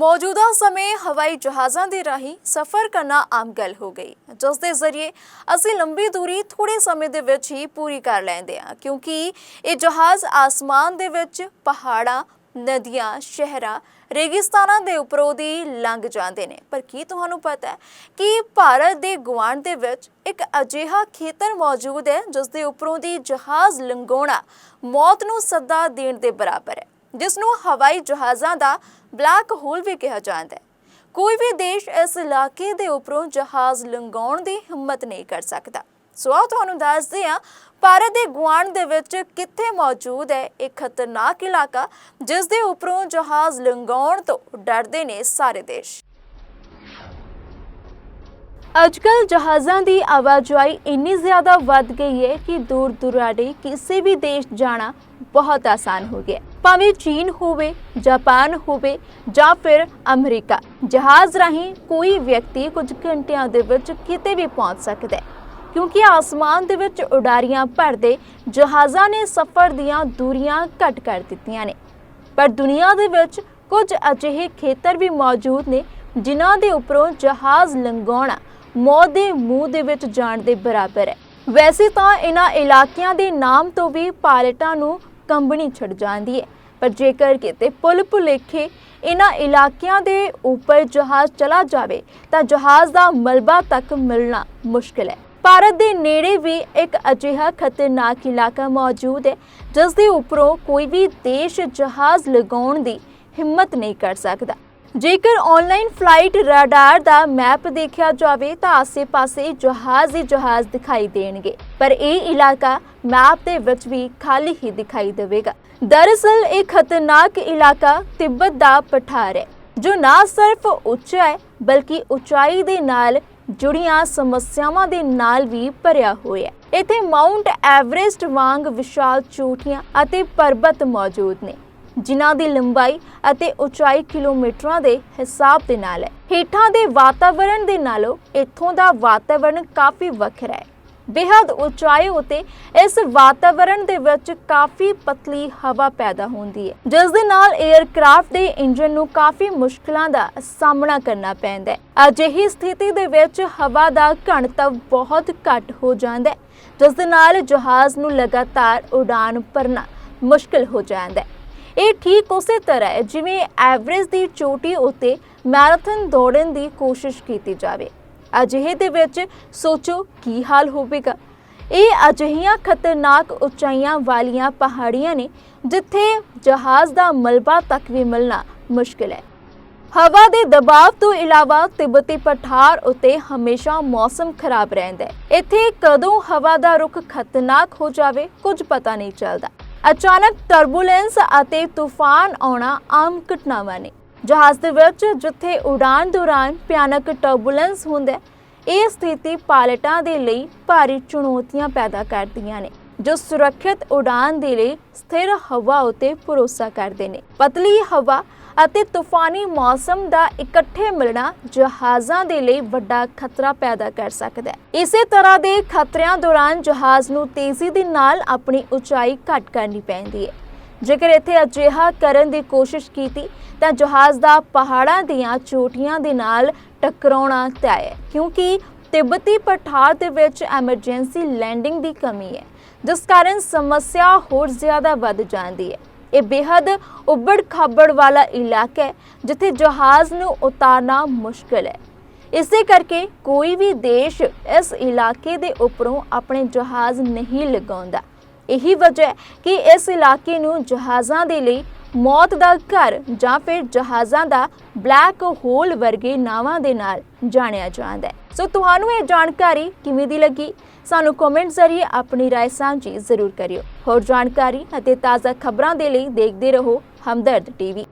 ਮੌਜੂਦਾ ਸਮੇਂ ਹਵਾਈ ਜਹਾਜ਼ਾਂ ਦੇ ਰਾਹੀਂ ਸਫ਼ਰ ਕਰਨਾ ਆਮ ਗੱਲ ਹੋ ਗਈ। ਜਿਸ ਦੇ ਜ਼ਰੀਏ ਅਸੀਂ ਲੰਬੀ ਦੂਰੀ ਥੋੜੇ ਸਮੇਂ ਦੇ ਵਿੱਚ ਹੀ ਪੂਰੀ ਕਰ ਲੈਂਦੇ ਹਾਂ, ਕਿਉਂਕਿ ਇਹ ਜਹਾਜ਼ ਆਸਮਾਨ ਦੇ ਵਿੱਚ ਪਹਾੜਾਂ, ਨਦੀਆਂ, ਸ਼ਹਿਰਾਂ, ਰੇਗਿਸਤਾਨਾਂ ਦੇ ਉੱਪਰੋਂ ਦੀ ਲੰਘ ਜਾਂਦੇ ਨੇ। ਪਰ ਕੀ ਤੁਹਾਨੂੰ ਪਤਾ ਹੈ ਕਿ ਭਾਰਤ ਦੇ ਗੁਆਂਢ ਦੇ ਵਿੱਚ ਇੱਕ ਅਜਿਹਾ ਖੇਤਰ ਮੌਜੂਦ ਹੈ ਜਿਸ ਦੇ ਉੱਪਰੋਂ ਦੀ ਜਹਾਜ਼ ਲੰਘਾਉਣਾ ਮੌਤ ਨੂੰ ਸੱਦਾ ਦੇਣ ਦੇ ਬਰਾਬਰ ਹੈ, ਜਿਸ ਨੂੰ ਹਵਾਈ ਜਹਾਜ਼ਾਂ ਦਾ ਬਲੈਕ ਹੋਲ ਵੀ ਕਿਹਾ ਜਾਂਦਾ ਹੈ। ਕੋਈ ਵੀ ਦੇਸ਼ ਇਸ ਇਲਾਕੇ ਦੇ ਉੱਪਰੋਂ ਜਹਾਜ਼ ਲੰਘਾਉਣ ਦੀ ਹਿੰਮਤ ਨਹੀਂ ਕਰ ਸਕਦਾ। ਸੋ ਆਓ ਤੁਹਾਨੂੰ ਦੱਸਦੇ ਹਾਂ, ਭਾਰਤ ਦੇ ਗੁਆਂਢ ਦੇ ਵਿੱਚ ਕਿੱਥੇ ਮੌਜੂਦ ਹੈ ਇੱਕ ਖਤਰਨਾਕ ਇਲਾਕਾ, ਜਿਸ ਦੇ ਉੱਪਰੋਂ ਜਹਾਜ਼ ਲੰਘਾਉਣ ਤੋਂ ਡਰਦੇ ਨੇ ਸਾਰੇ ਦੇਸ਼। ਅੱਜਕੱਲ ਜਹਾਜ਼ਾਂ ਦੀ ਆਵਾਜਾਈ ਇੰਨੀ ਜ਼ਿਆਦਾ ਵੱਧ ਗਈ ਹੈ ਕਿ ਦੂਰ ਦੁਰਾਡੇ ਕਿਸੇ ਵੀ ਦੇਸ਼ ਜਾਣਾ ਬਹੁਤ ਆਸਾਨ ਹੋ ਗਿਆ। ਭਾਵੇਂ ਚੀਨ ਹੋਵੇ, ਜਾਪਾਨ ਹੋਵੇ ਜਾਂ ਫਿਰ ਅਮਰੀਕਾ, ਜਹਾਜ਼ ਰਾਹੀਂ ਕੋਈ ਵਿਅਕਤੀ ਕੁਝ ਘੰਟਿਆਂ ਦੇ ਵਿੱਚ ਕਿਤੇ ਵੀ ਪਹੁੰਚ ਸਕਦਾ ਹੈ। ਕਿਉਂਕਿ ਆਸਮਾਨ ਦੇ ਵਿੱਚ ਉਡਾਰੀਆਂ ਭਰਦੇ ਜਹਾਜ਼ਾਂ ਨੇ ਸਫ਼ਰ ਦੀਆਂ ਦੂਰੀਆਂ ਘੱਟ ਕਰ ਦਿੱਤੀਆਂ ਨੇ। ਪਰ ਦੁਨੀਆ ਦੇ ਵਿੱਚ ਕੁਝ ਅਜਿਹੇ ਖੇਤਰ ਵੀ ਮੌਜੂਦ ਨੇ ਜਿਨ੍ਹਾਂ ਦੇ ਉੱਪਰੋਂ ਜਹਾਜ਼ ਲੰਘਾਉਣਾ ਮੌਤ ਦੇ ਮੂੰਹ ਦੇ ਵਿੱਚ ਜਾਣ ਦੇ ਬਰਾਬਰ ਹੈ। ਵੈਸੇ ਤਾਂ ਇਹਨਾਂ ਇਲਾਕਿਆਂ ਦੇ ਨਾਮ ਤੋਂ ਵੀ ਪਾਇਲਟਾਂ ਨੂੰ ਕੰਬਣੀ ਛੱਡ ਜਾਂਦੀ ਹੈ। ਪਰ ਜੇਕਰ ਕਿਤੇ ਪੁਲ ਭੁਲੇਖੇ ਇਹਨਾਂ ਇਲਾਕਿਆਂ ਦੇ ਉੱਪਰ ਜਹਾਜ਼ ਚਲਾ ਜਾਵੇ, ਤਾਂ ਜਹਾਜ਼ ਦਾ ਮਲਬਾ ਤੱਕ ਮਿਲਣਾ ਮੁਸ਼ਕਿਲ ਹੈ। ਭਾਰਤ ਦੇ ਨੇੜੇ ਵੀ ਇੱਕ ਅਜਿਹਾ ਖਤਰਨਾਕ ਇਲਾਕਾ ਮੌਜੂਦ ਹੈ ਜਿਸ ਦੇ ਉੱਪਰੋਂ ਕੋਈ ਵੀ ਦੇਸ਼ ਜਹਾਜ਼ ਲਗਾਉਣ ਦੀ ਹਿੰਮਤ ਨਹੀਂ ਕਰ ਸਕਦਾ। ਜੇਕਰ ਆਨਲਾਈਨ ਫਲਾਈਟ ਰਡਾਰ ਦਾ ਮੈਪ ਦੇਖਿਆ ਜਾਵੇ ਤਾਂ ਆਸੇ-ਪਾਸੇ ਜਹਾਜ਼ ਹੀ ਜਹਾਜ਼ ਦਿਖਾਈ ਦੇਣਗੇ। ਪਰ ਇਹ ਇਲਾਕਾ ਮੈਪ ਦੇ ਵਿੱਚ ਵੀ ਖਾਲੀ ਹੀ ਦਿਖਾਈ ਦੇਵੇਗਾ। ਦਰਅਸਲ ਇਹ ਖਤਰਨਾਕ ਇਲਾਕਾ ਤਿੱਬਤ ਦਾ ਪਠਾਰ ਹੈ, ਜੋ ਨਾ ਸਿਰਫ ਉੱਚਾ ਹੈ, ਬਲਕਿ ਉਚਾਈ ਦੇ ਨਾਲ ਜੁੜੀਆਂ ਸਮੱਸਿਆਵਾਂ ਦੇ ਨਾਲ ਵੀ ਭਰਿਆ ਹੋਇਆ ਹੈ। ਇੱਥੇ ਮਾਊਂਟ ਐਵਰੇਸਟ ਵਾਂਗ ਵਿਸ਼ਾਲ ਚੋਟੀਆਂ ਅਤੇ ਪਰਬਤ ਮੌਜੂਦ ਨੇ। ਜਿਨ੍ਹਾਂ ਦੀ ਲੰਬਾਈ ਅਤੇ ਉਚਾਈ ਕਿਲੋਮੀਟਰਾਂ ਦੇ ਹਿਸਾਬ ਦੇ ਨਾਲ ਹੈ। ਹੇਠਾਂ ਦੇ ਵਾਤਾਵਰਣ ਦੇ ਨਾਲੋਂ ਇੱਥੋਂ ਦਾ ਵਾਤਾਵਰਣ ਕਾਫੀ ਵੱਖਰਾ ਹੈ। ਬੇहद ਉਚਾਈ ਉਤੇ ਇਸ ਵਾਤਾਵਰਣ ਦੇ ਵਿੱਚ ਕਾਫੀ ਪਤਲੀ ਹਵਾ ਪੈਦਾ ਹੁੰਦੀ ਹੈ। ਜਿਸ ਦੇ ਨਾਲ 에ਅਰਕ੍ਰਾਫਟ ਦੇ ਇੰਜਨ ਨੂੰ ਕਾਫੀ ਮੁਸ਼ਕਲਾਂ ਦਾ ਸਾਹਮਣਾ ਕਰਨਾ ਪੈਂਦਾ ਹੈ। ਅਜਿਹੀ ਸਥਿਤੀ ਦੇ ਵਿੱਚ ਹਵਾ ਦਾ ਘਣਤਵ ਬਹੁਤ ਘੱਟ ਹੋ ਜਾਂਦਾ ਹੈ, ਜਿਸ ਦੇ ਨਾਲ ਜਹਾਜ਼ ਨੂੰ ਲਗਾਤਾਰ ਉਡਾਨ ਭਰਨਾ ਮੁਸ਼ਕਲ ਹੋ ਜਾਂਦਾ ਹੈ। ਇਹ ਠੀਕ ਉਸੇ ਤਰ੍ਹਾਂ ਹੈ ਜਿਵੇਂ ਐਵਰੇਜ ਦੀ ਚੋਟੀ ਉੱਤੇ ਮੈਰਾਥਨ ਦੌੜਨ ਦੀ ਕੋਸ਼ਿਸ਼ ਕੀਤੀ ਜਾਵੇ। ਅਜਿਹੇ ਦੇ ਵਿੱਚ ਸੋਚੋ ਕੀ ਹਾਲ ਹੋਵੇਗਾ। ਇਹ ਅਜਿਹੀਆਂ ਖਤਰਨਾਕ ਉਚਾਈਆਂ ਵਾਲੀਆਂ ਪਹਾੜੀਆਂ ਨੇ ਜਿੱਥੇ ਜਹਾਜ਼ ਦਾ ਮਲਬਾ ਤੱਕ ਵੀ ਮਿਲਣਾ ਮੁਸ਼ਕਿਲ ਹੈ। ਹਵਾ ਦੇ ਦਬਾਅ ਤੋਂ ਇਲਾਵਾ ਤਿੱਬਤੀ ਪਠਾਰ ਉਤੇ ਹਮੇਸ਼ਾ ਮੌਸਮ ਖਰਾਬ ਰਹਿੰਦਾ ਹੈ। ਇੱਥੇ ਕਦੋਂ ਹਵਾ ਦਾ ਰੁਖ ਖਤਰਨਾਕ ਹੋ ਜਾਵੇ ਕੁਝ ਪਤਾ ਨਹੀਂ ਚੱਲਦਾ। ਅਚਾਨਕ ਟਰਬੂਲੈਂਸ ਅਤੇ ਤੂਫਾਨ ਆਉਣਾ ਆਮ ਘਟਨਾਵਾਂ ਨੇ। ਜਹਾਜ਼ ਦੇ ਵਿੱਚ ਜਿੱਥੇ ਉਡਾਨ ਦੌਰਾਨ ਭਿਆਨਕ ਟਰਬੂਲੈਂਸ ਹੁੰਦਾ ਹੈ ਇਹ ਸਥਿਤੀ ਪਾਇਲਟਾਂ ਦੇ ਲਈ ਭਾਰੀ ਚੁਣੌਤੀਆਂ ਪੈਦਾ ਕਰਦੀਆਂ ਨੇ। ਜੋ ਸੁਰੱਖਿਅਤ ਉਡਾਨ ਦੇ ਲਈ ਸਥਿਰ ਹਵਾ ਉਤੇ ਭਰੋਸਾ ਕਰਦੇ ਨੇ। ਪਤਲੀ ਹਵਾ ਅਤੇ ਤੂਫਾਨੀ ਮੌਸਮ ਦਾ ਇਕੱਠੇ ਮਿਲਣਾ ਜਹਾਜ਼ਾਂ ਦੇ ਲਈ ਵੱਡਾ ਖਤਰਾ ਪੈਦਾ ਕਰ ਸਕਦਾ ਹੈ। ਇਸੇ ਤਰ੍ਹਾਂ ਦੇ ਖਤਰਿਆਂ ਦੌਰਾਨ ਜਹਾਜ਼ ਨੂੰ ਤੇਜ਼ੀ ਦੇ ਨਾਲ ਆਪਣੀ ਉਚਾਈ ਘੱਟ ਕਰਨੀ ਪੈਂਦੀ ਹੈ। ਜੇਕਰ ਇੱਥੇ ਅਜਿਹਾ ਕਰਨ ਦੀ ਕੋਸ਼ਿਸ਼ ਕੀਤੀ, ਤਾਂ ਜਹਾਜ਼ ਦਾ ਪਹਾੜਾਂ ਦੀਆਂ ਚੋਟੀਆਂ ਦੇ ਨਾਲ ਟਕਰਾਉਣਾ ਤੈਅ ਹੈ, ਕਿਉਂਕਿ ਤਿੱਬਤੀ ਪਠਾਰ ਦੇ ਵਿੱਚ ਐਮਰਜੈਂਸੀ ਲੈਂਡਿੰਗ ਦੀ ਕਮੀ ਹੈ। ਜਿਸ ਕਾਰਨ ਸਮੱਸਿਆ ਹੋਰ ਜ਼ਿਆਦਾ ਵੱਧ ਜਾਂਦੀ ਹੈ। ਇਹ ਬੇहद ਉੱਬੜ ਖਾਬੜ ਵਾਲਾ ਇਲਾਕਾ ਹੈ, ਜਿੱਥੇ ਜਹਾਜ਼ ਨੂੰ ਉਤਾਰਨਾ ਮੁਸ਼ਕਲ ਹੈ। ਇਸੇ ਕਰਕੇ ਕੋਈ ਵੀ ਦੇਸ਼ ਇਸ ਇਲਾਕੇ ਦੇ ਉੱਪਰੋਂ ਆਪਣੇ ਜਹਾਜ਼ ਨਹੀਂ ਲਗਾਉਂਦਾ। ਇਹੀ ਵਜ੍ਹਾ ਹੈ ਕਿ ਇਸ ਇਲਾਕੇ ਨੂੰ ਜਹਾਜ਼ਾਂ ਦੇ ਲਈ ਮੌਤ ਦਾ ਘਰ ਜਾਂ ਫਿਰ ਜਹਾਜ਼ਾਂ ਦਾ ਬਲੈਕ ਹੋਲ ਵਰਗੇ ਨਾਵਾਂ ਦੇ ਨਾਲ ਜਾਣਿਆ ਜਾਂਦਾ ਹੈ ਸੋ ਤੁਹਾਨੂੰ ਇਹ ਜਾਣਕਾਰੀ ਕਿਵੇਂ ਦੀ ਲੱਗੀ ਸਾਨੂੰ ਕਮੈਂਟ ਜ਼ਰੀਏ ਆਪਣੀ رائے ਸਾਂਝੀ ਜ਼ਰੂਰ ਕਰਿਓ ਹੋਰ ਜਾਣਕਾਰੀ ਅਤੇ ਤਾਜ਼ਾ ਖਬਰਾਂ ਦੇ ਲਈ ਦੇਖਦੇ ਰਹੋ ਹਮਦਰਦ ਟੀਵੀ